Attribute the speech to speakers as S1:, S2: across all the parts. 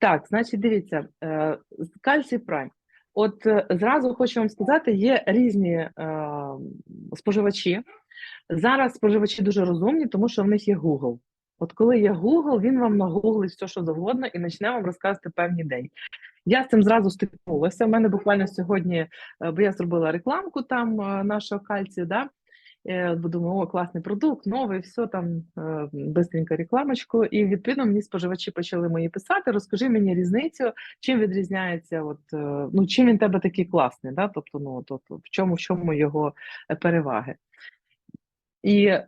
S1: Так, значить, дивіться, е, кальцій прайм. От е, зразу хочу вам сказати, є різні е, споживачі. Зараз споживачі дуже розумні, тому що в них є Google. От коли є Google, він вам нагуглить все, що завгодно, і почне вам розказувати певні ідеї. Я з цим зразу стикнулася. У мене буквально сьогодні, бо я зробила рекламку там нашого кальцію, да? Е, думаю, о, класний продукт, новий, все там е, бистренько рекламочку. І відповідно мені споживачі почали мої писати. Розкажи мені різницю, чим відрізняється, от е, ну чим він тебе такий класний, да? тобто, ну то в чому в чому його переваги. І е,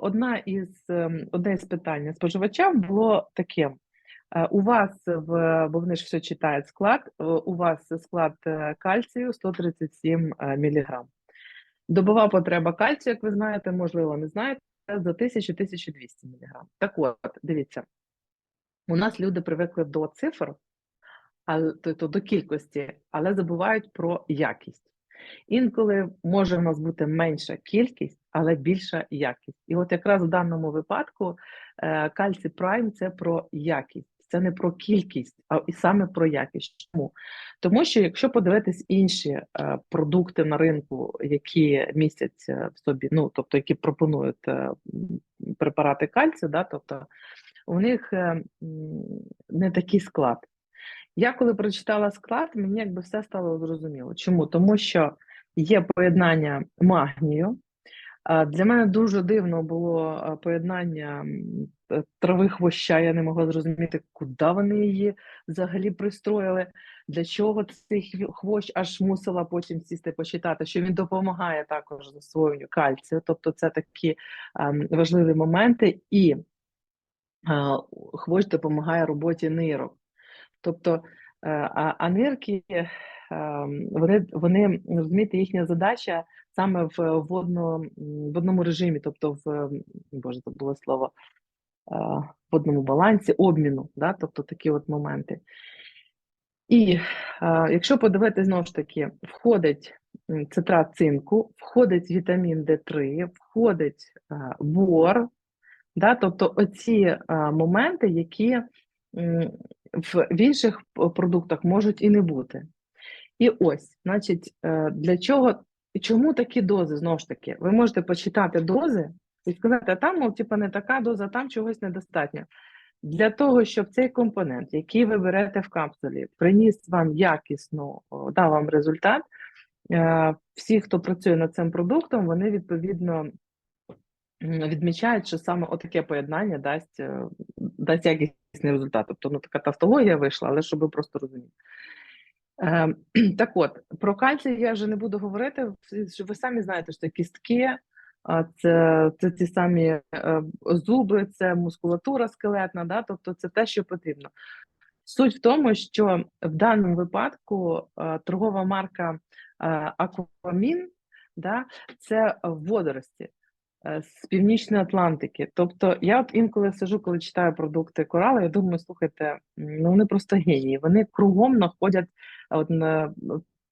S1: одна із одне із питань споживачам було таке: у вас в бо вони ж все читають склад. У вас склад кальцію 137 е, міліграм. Добова потреба кальцію, як ви знаєте, можливо, не знаєте, за 1000-1200 міліграм. Так от, дивіться, у нас люди привикли до цифр, але тобто до кількості, але забувають про якість. Інколи може в нас бути менша кількість, але більша якість. І от якраз в даному випадку е, кальцій прайм це про якість, це не про кількість, а і саме про якість. Чому? Тому що якщо подивитись інші е, продукти на ринку, які містять е, в собі, ну тобто які пропонують е, препарати кальцію, да, тобто у них не такий склад. Я коли прочитала склад, мені якби все стало зрозуміло. Чому? Тому що є поєднання магнію. Для мене дуже дивно було поєднання трави хвоща. Я не могла зрозуміти, куди вони її взагалі пристроїли, для чого цей хвощ аж мусила потім сісти почитати, що він допомагає також засвоєнню кальцію. Тобто це такі важливі моменти, і хвощ допомагає роботі нирок. Тобто, е, а, а нирки, е, вони, вони розумієте, їхня задача саме в водно, водному режимі, тобто в боже, забула слово е, водному балансі, обміну, да? тобто такі от моменти. І е, якщо подивитися знову ж таки, входить цитрат цинку, входить вітамін Д3, входить е, бор, да? тобто оці моменти, які в, в інших продуктах можуть і не бути. І ось, значить, для чого і чому такі дози? Знову ж таки, ви можете почитати дози і сказати, а там, мов, типа, не така доза, там чогось недостатньо. Для того, щоб цей компонент, який ви берете в капсулі, приніс вам якісно, дав вам результат, е, всі, хто працює над цим продуктом, вони відповідно відмічають, що саме отаке поєднання дасть, е, дасть якісний результат. Тобто, ну така тавтологія вийшла, але щоб ви просто розуміли. Е, так от, про кальцій я вже не буду говорити. що Ви самі знаєте, що це кістки, це, це ті самі е, зуби, це мускулатура скелетна, да? тобто це те, що потрібно. Суть в тому, що в даному випадку е, торгова марка е, Aquamin, да, це водорості е, з Північної Атлантики. Тобто, я от інколи сижу, коли читаю продукти корали, я думаю, слухайте, ну вони просто генії. Вони кругом знаходять от на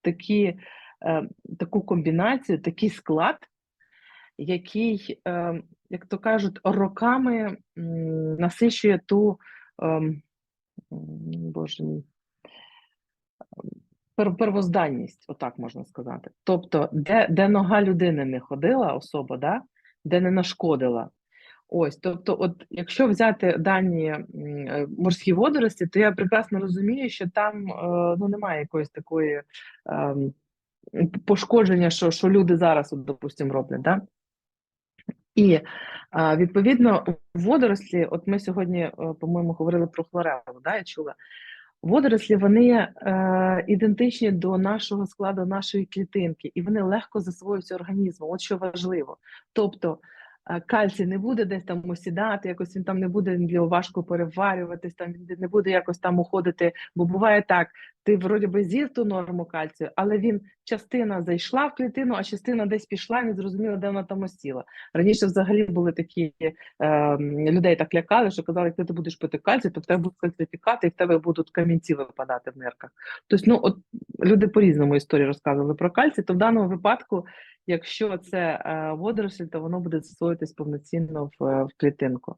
S1: такі, е, таку комбінацію, такий склад, який, е, як то кажуть, роками м, насичує ту. ем, Боже мій, пер- первозданність, отак можна сказати. Тобто, де, де нога людини не ходила, особа, да? де не нашкодила. Ось, тобто, от якщо взяти дані е, морські водорості, то я прекрасно розумію, що там е, ну, немає якоїсь такої ем, пошкодження, що, що люди зараз, от, допустимо, роблять. Да? І відповідно водорослі, от ми сьогодні, е, по-моєму, говорили про хлорелу, да, я чула. Водорослі вони е, ідентичні до нашого складу нашої клітинки, і вони легко засвоюються організмом. От що важливо. Тобто кальцій не буде десь там осідати, якось він там не буде важко переварюватись, там не буде якось там уходити. Бо буває так: ти вроді би з'їв ту норму кальцію, але він частина зайшла в клітину, а частина десь пішла, і не зрозуміло, де вона там осіла. Раніше взагалі були такі е, людей так лякали, що казали, як ти будеш пити кальцій, то в тебе будуть кальцифікати, і в тебе будуть камінці випадати в нирках. Тобто, ну от люди по-різному історії розказували про кальцій, то в даному випадку, якщо це е, водорослі, то воно буде засвоїтись повноцінно в, в клітинку.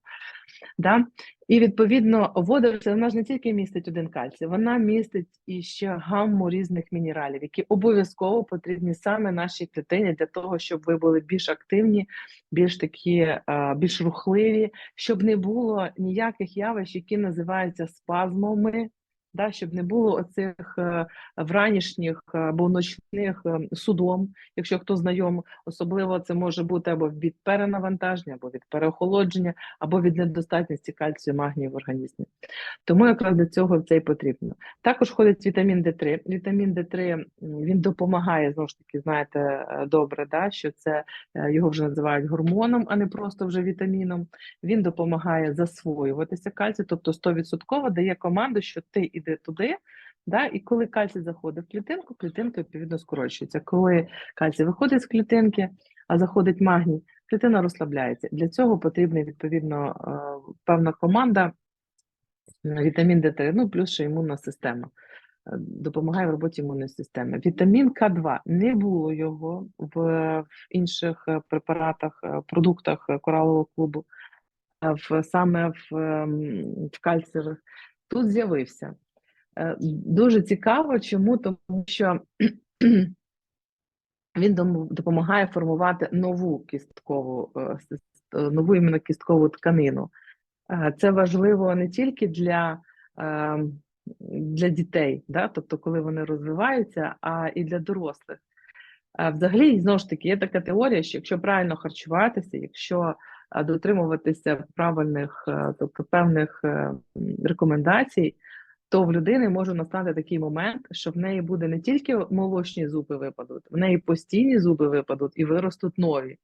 S1: Да? І відповідно вода це вона ж не тільки містить один кальцій, вона містить і ще гамму різних мінералів, які обов'язково потрібні саме нашій клітині для того, щоб ви були більш активні, більш такі е, більш рухливі, щоб не було ніяких явищ, які називаються спазмами. Да, щоб не було оцих е, вранішніх або ночних е, судом, якщо хто знайом, особливо це може бути або від перенавантаження, або від переохолодження, або від недостатності кальцію магнію в організмі. Тому якраз для цього це і потрібно. Також входить вітамін Д3. Вітамін Д3 він допомагає знову ж таки, знаєте, е, добре, да, що це е, його вже називають гормоном, а не просто вже вітаміном. Він допомагає засвоюватися кальцій, тобто 100% дає команду, що ти іди туди. Да, і коли кальцій заходить в клітинку, клітинка відповідно скорочується. Коли кальцій виходить з клітинки, а заходить магній, клітина розслабляється. Для цього потрібна відповідно е, певна команда, вітамін Д3, ну плюс ще імунна система. е, Допомагає в роботі імунної системи. Вітамін К2 не було його в, в інших е, препаратах, е, продуктах е, коралового клубу, в саме в, ем, в кальцієвих. Тут з'явився. Е, Дуже цікаво, чому? Тому що він допомагає формувати нову кісткову, е, е, нову іменно кісткову тканину. Це важливо не тільки для, для дітей, да? тобто коли вони розвиваються, а і для дорослих. Взагалі, знову ж таки, є така теорія, що якщо правильно харчуватися, якщо дотримуватися правильних, тобто певних рекомендацій, то в людини може настати такий момент, що в неї буде не тільки молочні зуби випадуть, в неї постійні зуби випадуть і виростуть нові.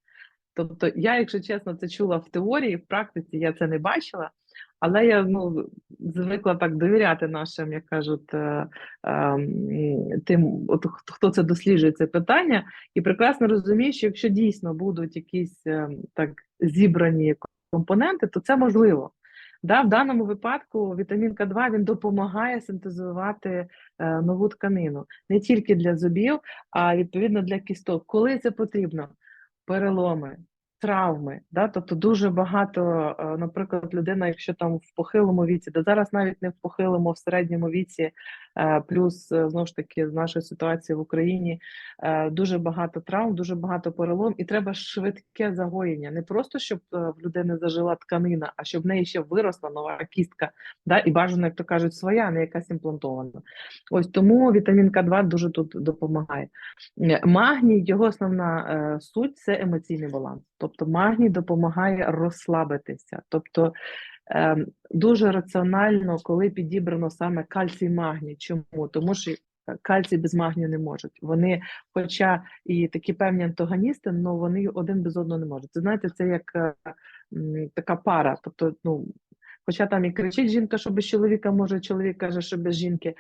S1: Тобто, я, якщо чесно, це чула в теорії, в практиці я це не бачила, але я ну, звикла так довіряти нашим, як кажуть, е, ем, тим, от, хто- це досліджує це питання, і прекрасно розумію, що якщо дійсно будуть якісь ем, так зібрані компоненти, то це можливо. Да, в даному випадку вітамін К2 він допомагає синтезувати е, нову тканину не тільки для зубів, а відповідно для кісток. Коли це потрібно? Переломи, травми. Да? Тобто дуже багато, е, наприклад, людина, якщо там в похилому віці, да зараз навіть не в похилому, в середньому віці, е, плюс е, знову ж таки з нашої ситуації в Україні дуже багато травм, дуже багато перелом, і треба швидке загоєння. Не просто щоб в людини зажила тканина, а щоб в неї ще виросла нова кістка, да? і бажано, як то кажуть, своя, а не якась імплантована. Ось тому вітамін К2 дуже тут допомагає. Магній, його основна суть це емоційний баланс. Тобто магній допомагає розслабитися. Тобто е, дуже раціонально, коли підібрано саме кальцій магній. Чому? Тому що кальцій без магнію не можуть. Вони, хоча і такі певні антагоністи, але вони один без одного не можуть. Це знаєте, це як е, така пара. Тобто, ну. Хоча там і кричить жінка, що без чоловіка може, чоловік каже, що без жінки,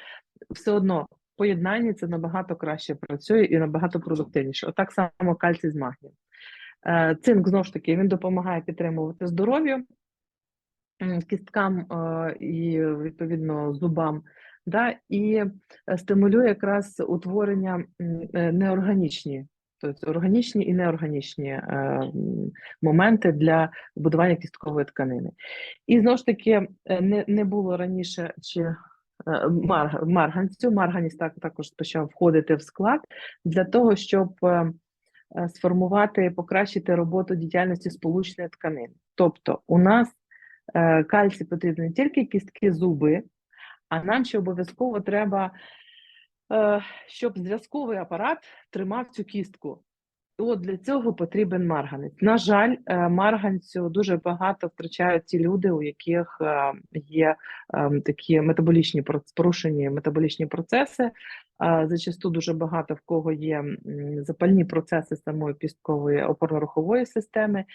S1: все одно поєднанні це набагато краще працює і набагато продуктивніше. Отак само кальцій з магнієм. Е, Цинк знову ж таки він допомагає підтримувати здоров'я кісткам е, і відповідно зубам, да, і е, стимулює якраз утворення неорганічні. Тобто органічні і неорганічні моменти для будування кісткової тканини. І знову ж таки, не, не було раніше чи марганцю. Марганіс так, також почав входити в склад для того, щоб сформувати, покращити роботу діяльності сполучної тканини. Тобто, у нас кальці кальцій потрібно не тільки кістки, зуби, а нам ще обов'язково треба, е, щоб зв'язковий апарат тримав цю кістку. От для цього потрібен марганець. На жаль, е, марганцю дуже багато втрачають ті люди, у яких е, є е, такі метаболічні порушені метаболічні процеси. Зачасту дуже багато в кого є запальні процеси самої пісткової опорно-рухової системи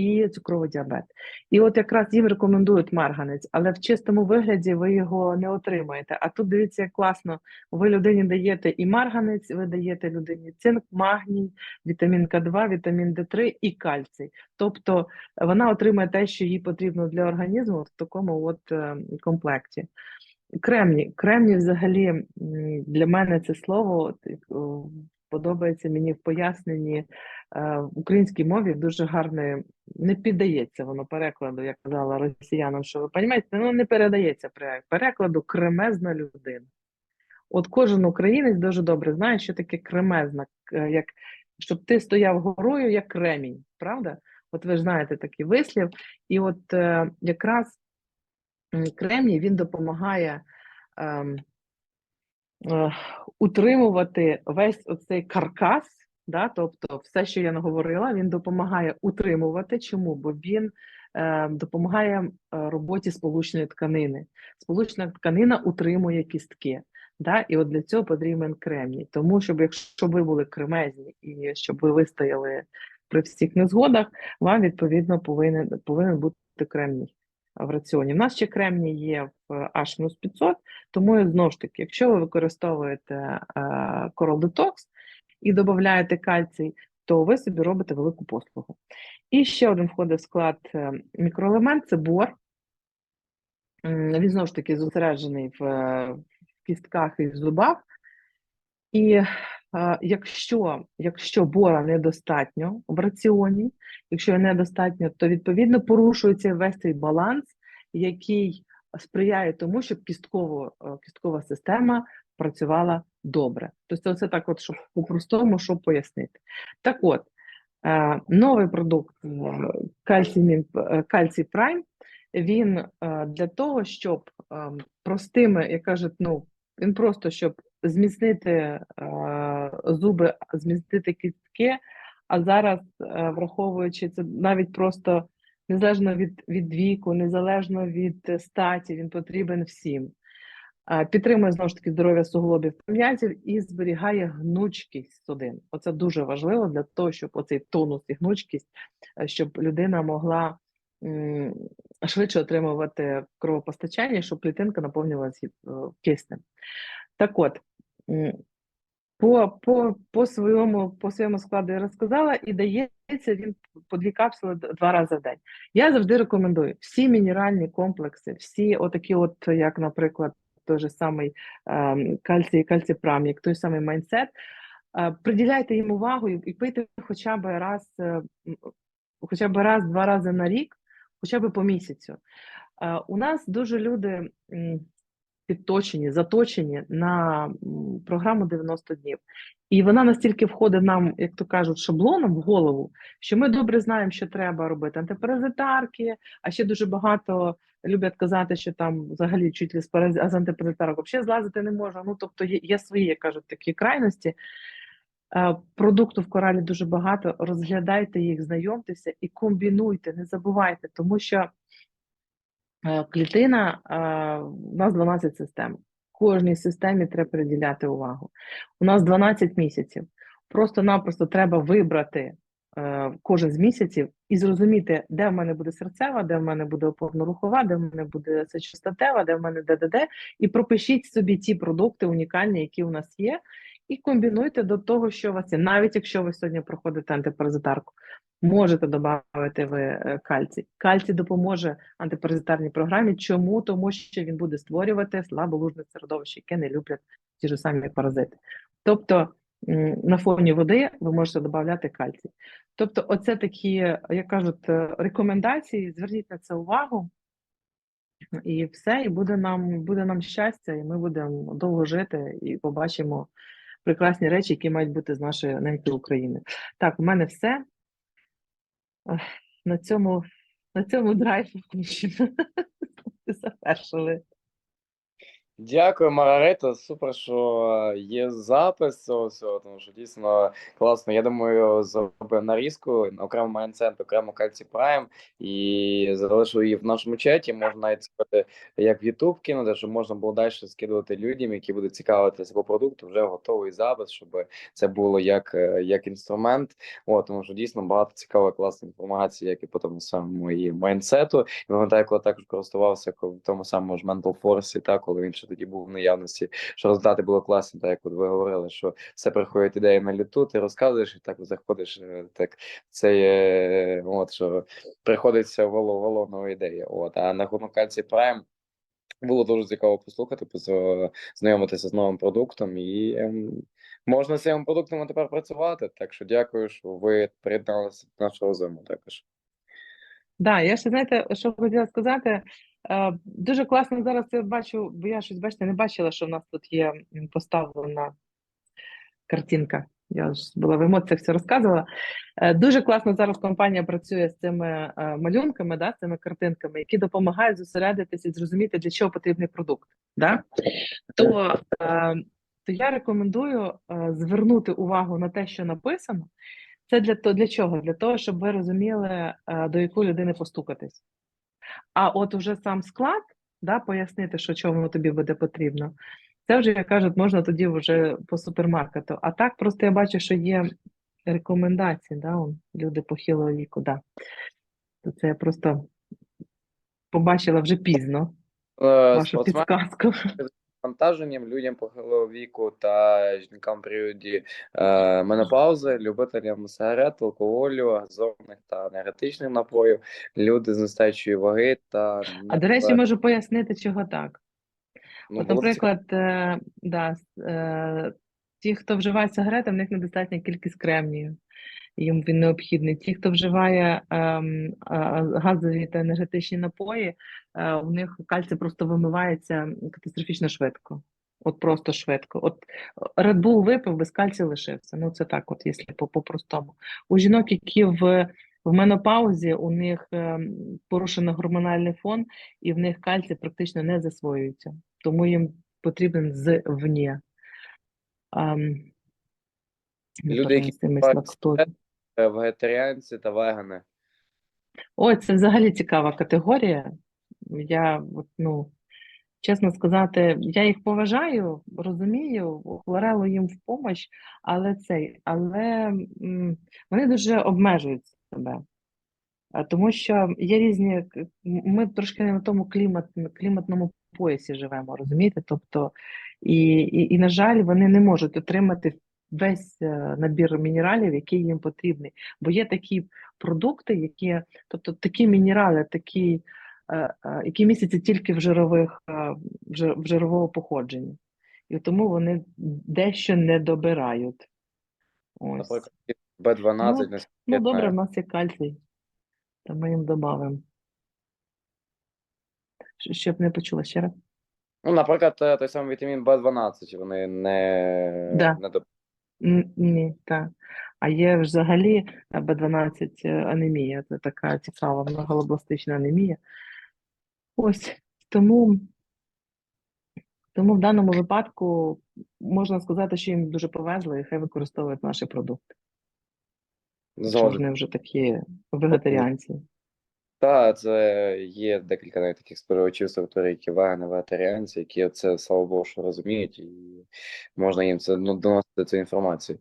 S1: і цукровий діабет. І от якраз їм рекомендують марганець, але в чистому вигляді ви його не отримаєте. А тут дивіться, як класно, ви людині даєте і марганець, ви даєте людині цинк, магній, вітамін К2, вітамін Д3 і кальцій. Тобто вона отримає те, що їй потрібно для організму в такому от е, комплекті. Кремній. Кремній взагалі для мене це слово о, подобається мені в поясненні е, в українській мові дуже гарне, не піддається воно перекладу, як казала росіянам, що ви розумієте, ну не передається перекладу кремезна людина. От кожен українець дуже добре знає, що таке кремезна, як щоб ти стояв горою, як кремінь, правда? От ви ж знаєте такий вислів, і от е, якраз кремній він допомагає е, утримувати весь оцей каркас, да, тобто все, що я наговорила, він допомагає утримувати. Чому? Бо він е, допомагає е, роботі сполучної тканини. Сполучна тканина утримує кістки. Да? І от для цього потрібен кремній. Тому щоб якщо ви були кремезні і щоб ви вистояли при всіх незгодах, вам відповідно повинен, повинен бути кремній в раціоні. У нас ще кремній є в H-500, тому знову ж таки, якщо ви використовуєте е, Coral Detox і додаєте кальцій, то ви собі робите велику послугу. І ще один входить в склад е, мікроелемент це бор. Він знову ж таки зосереджений в, е, кістках і в зубах. І е, якщо, якщо бора недостатньо в раціоні, якщо недостатньо, то відповідно порушується весь цей баланс, який сприяє тому, щоб кістково, е, кісткова система працювала добре. Тобто це так, от, щоб по-простому, щоб пояснити. Так от, е, новий продукт кальцій, кальцій Прайм, він для того, щоб е, простими, як кажуть, ну, він просто щоб зміцнити е, зуби, зміцнити кістки, а зараз, е, враховуючи це навіть просто незалежно від, від віку, незалежно від статі, він потрібен всім. Е, Підтримує знову ж таки здоров'я суглобів та м'язів і зберігає гнучкість судин. Оце дуже важливо для того, щоб оцей тонус і гнучкість, щоб людина могла швидше отримувати кровопостачання, щоб клітинка наповнювалася е, киснем. Так от, по, по, по, своєму, по своєму складу я розказала, і дається він по дві капсули два рази в день. Я завжди рекомендую всі мінеральні комплекси, всі отакі, от, як, наприклад, той же самий ем, кальцій, кальціпрам, як той самий майнсет, е, приділяйте їм увагу і, пийте хоча б раз, е, хоча б раз, два рази на рік, хоча б по місяцю. Е, у нас дуже люди підточені, заточені на програму 90 днів. І вона настільки входить нам, як то кажуть, шаблоном в голову, що ми добре знаємо, що треба робити антипаразитарки, а ще дуже багато люблять казати, що там взагалі чуть ли з параз- антипаразитарок взагалі злазити не можна. Ну тобто є, є свої, як кажуть, такі крайності. Е, Продукту в коралі дуже багато. Розглядайте їх, знайомтеся і комбінуйте, не забувайте, тому що е, клітина е, у нас 12 систем. Кожній системі треба приділяти увагу. У нас 12 місяців. Просто-напросто треба вибрати кожен з місяців і зрозуміти, де в мене буде серцева, де в мене буде опорно-рухова, де в мене буде сечостатева, де в мене ДДД, і пропишіть собі ті продукти унікальні, які у нас є, і комбінуйте до того, що у вас є. Навіть якщо ви сьогодні проходите антипаразитарку, можете додати ви е, кальцій. Кальцій допоможе антипаразитарній програмі. Чому? Тому що він буде створювати слаболужне середовище, яке не люблять ті ж самі паразити. Тобто на фоні води ви можете додати кальцій. Тобто, оце такі, як кажуть, е, рекомендації. Зверніть на це увагу. І все, і буде нам, буде нам щастя, і ми будемо довго жити і побачимо прекрасні речі, які мають бути з нашої неньки України. Так, у мене все. На цьому, на цьому драйв включено. Завершили.
S2: Дякую, Маргарита. Супер, що є запис цього всього, тому що дійсно класно. Я думаю, зробив нарізку, окремо майнцент, окремо кальцій прайм, і залишу її в нашому чаті. Можна навіть сказати, як в YouTube кинути, щоб можна було далі скидувати людям, які будуть цікавитися по продукту. Вже готовий запис, щоб це було як, е, як інструмент. О, тому що дійсно багато цікавої класної інформації, як і по тому самому і майнсету. І пам'ятаю, коли також користувався в тому самому ж Mental Force, та коли він ще тоді був в наявності, що результати були класні, так як от ви говорили, що все приходять ідеї на літу, ти розказуєш і так заходиш, е, так це є, от що приходиться воло нова ідея. От а на рахунок кальцій прайм. Було дуже цікаво послухати, познайомитися з новим продуктом, і ем, можна з цим продуктом тепер працювати. Так що дякую, що ви приєдналися до нашого зиму також.
S1: Да, я ще знаєте, що хотіла сказати. Е, Дуже класно зараз я бачу, бо я щось бачите, не бачила, що в нас тут є поставлена картинка. Я ж була в емоціях все розказувала. Е, Дуже класно зараз компанія працює з цими е, малюнками, да, цими картинками, які допомагають зосередитися і зрозуміти, для чого потрібний продукт. Да? То, то я рекомендую звернути увагу на те, що написано. Це для, для чого? Для того, щоб ви розуміли, до якої людини постукатись. А от уже сам склад, да, пояснити, що чому тобі буде потрібно, це вже, як кажуть, можна тоді вже по супермаркету. А так просто я бачу, що є рекомендації, да, он, люди похилого віку, да. То це я просто побачила вже пізно
S2: Е,
S1: вашу
S2: підсказку.
S1: підказку.
S2: Навантаженням людям похилого віку та жінкам в періоді е, менопаузи, любителям сигарет, алкоголю, газованих та енергетичних напоїв, люди з нестачою ваги та
S1: А до речі, можу пояснити, чого так.
S2: ну,
S1: От, наприклад, е, да, е, ті, хто вживає сигарети, в них недостатня кількість кремнію. Їм він необхідний. Ті, хто вживає ем, а, газові та енергетичні напої, е, у них кальцій просто вимивається катастрофічно швидко. От просто швидко. От Red Bull випив, без кальцію лишився. Ну це так, от якщо по- по-простому. У жінок, які в, в менопаузі, у них ем, порушений гормональний фон, і в них кальцій практично не засвоюється. Тому їм потрібен звні. Ем,
S2: Люди, які е, вегетаріанці та вегани.
S1: Ой, це взагалі цікава категорія. Я, ну, чесно сказати, я їх поважаю, розумію, хлорелу їм в помощь, але цей, але вони дуже обмежують себе. Тому що є різні, ми трошки не на тому клімат, кліматному поясі живемо, розумієте? Тобто, і, і, і, на жаль, вони не можуть отримати весь е, набір мінералів, який їм потрібний. Бо є такі продукти, які, тобто такі мінерали, такі, які містяться тільки в жирових, е, в жирового походження. І тому вони дещо не добирають. Ось.
S2: Наприклад, Б12,
S1: Ну, Ну, добре, в нас є кальцій, то ми їм додамо. Щоб не почула ще раз.
S2: Ну, наприклад, е, той самий вітамін Б12, вони не,
S1: Да.
S2: не доп-
S1: Ні, так. А є взагалі Б12 е, анемія. Це така цікава многолобластична анемія. Ось тому, тому в даному випадку можна сказати, що їм дуже повезло, і хай використовують наші продукти. Вони вже такі вегетаріанці.
S2: Так, це є декілька навіть таких споживачів структурі, які вегани, вегетаріанці, які це, слава Богу, що розуміють, і можна їм це ну, доносити цю інформацію.